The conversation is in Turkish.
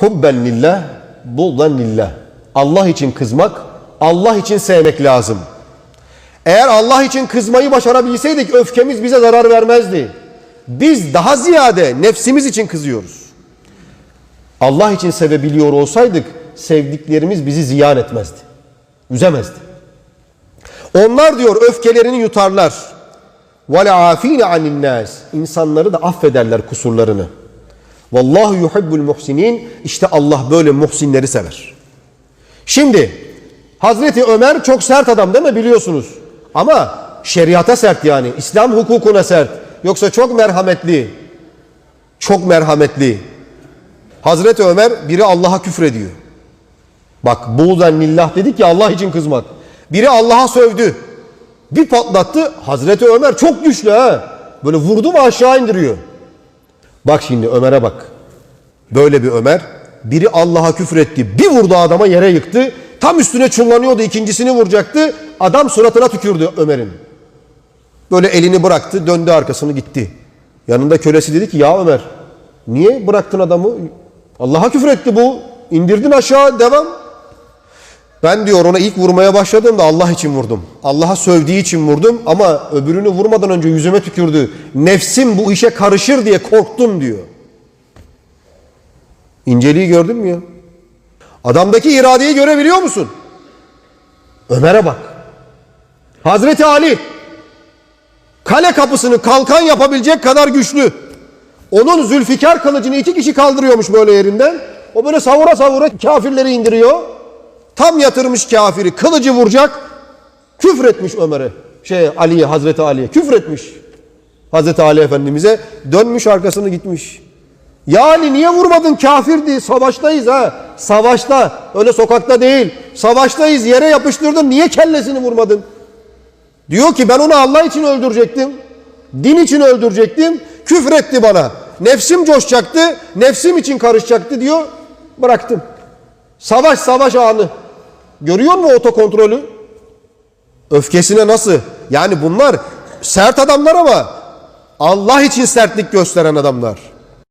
Hubben lillah, buldan lillah. Allah için kızmak, Allah için sevmek lazım. Eğer Allah için kızmayı başarabilseydik öfkemiz bize zarar vermezdi. Biz daha ziyade nefsimiz için kızıyoruz. Allah için sevebiliyor olsaydık sevdiklerimiz bizi ziyan etmezdi. Üzemezdi. Onlar diyor öfkelerini yutarlar. وَلَعَاف۪ينَ عَنِ النَّاسِ İnsanları da affederler kusurlarını. Vallahu yuhibbul muhsinin. İşte Allah böyle muhsinleri sever. Şimdi Hazreti Ömer çok sert adam değil mi biliyorsunuz? Ama şeriata sert yani. İslam hukukuna sert. Yoksa çok merhametli. Çok merhametli. Hazreti Ömer biri Allah'a küfrediyor. Bak buğden lillah dedik ya Allah için kızmak. Biri Allah'a sövdü. Bir patlattı. Hazreti Ömer çok güçlü ha. Böyle vurdu mu aşağı indiriyor. Bak şimdi Ömer'e bak. Böyle bir Ömer. Biri Allah'a küfretti. Bir vurdu adama yere yıktı. Tam üstüne çullanıyordu. ikincisini vuracaktı. Adam suratına tükürdü Ömer'in. Böyle elini bıraktı. Döndü arkasını gitti. Yanında kölesi dedi ki ya Ömer niye bıraktın adamı? Allah'a küfretti bu. İndirdin aşağı devam. Ben diyor ona ilk vurmaya başladığımda Allah için vurdum. Allah'a sövdüğü için vurdum ama öbürünü vurmadan önce yüzüme tükürdü. Nefsim bu işe karışır diye korktum diyor. İnceliği gördün mü ya? Adamdaki iradeyi görebiliyor musun? Ömer'e bak. Hazreti Ali kale kapısını kalkan yapabilecek kadar güçlü. Onun Zülfikar kılıcını iki kişi kaldırıyormuş böyle yerinden. O böyle savura savura kafirleri indiriyor. Tam yatırmış kafiri kılıcı vuracak. Küfretmiş Ömer'e. Şey Ali'ye Hazreti Ali'ye küfretmiş. Hazreti Ali Efendimiz'e dönmüş arkasını gitmiş. Yani niye vurmadın kafirdi savaştayız ha savaşta öyle sokakta değil savaştayız yere yapıştırdın niye kellesini vurmadın diyor ki ben onu Allah için öldürecektim din için öldürecektim küfretti bana nefsim coşacaktı nefsim için karışacaktı diyor bıraktım savaş savaş anı görüyor musun otokontrolü? Öfkesine nasıl? Yani bunlar sert adamlar ama Allah için sertlik gösteren adamlar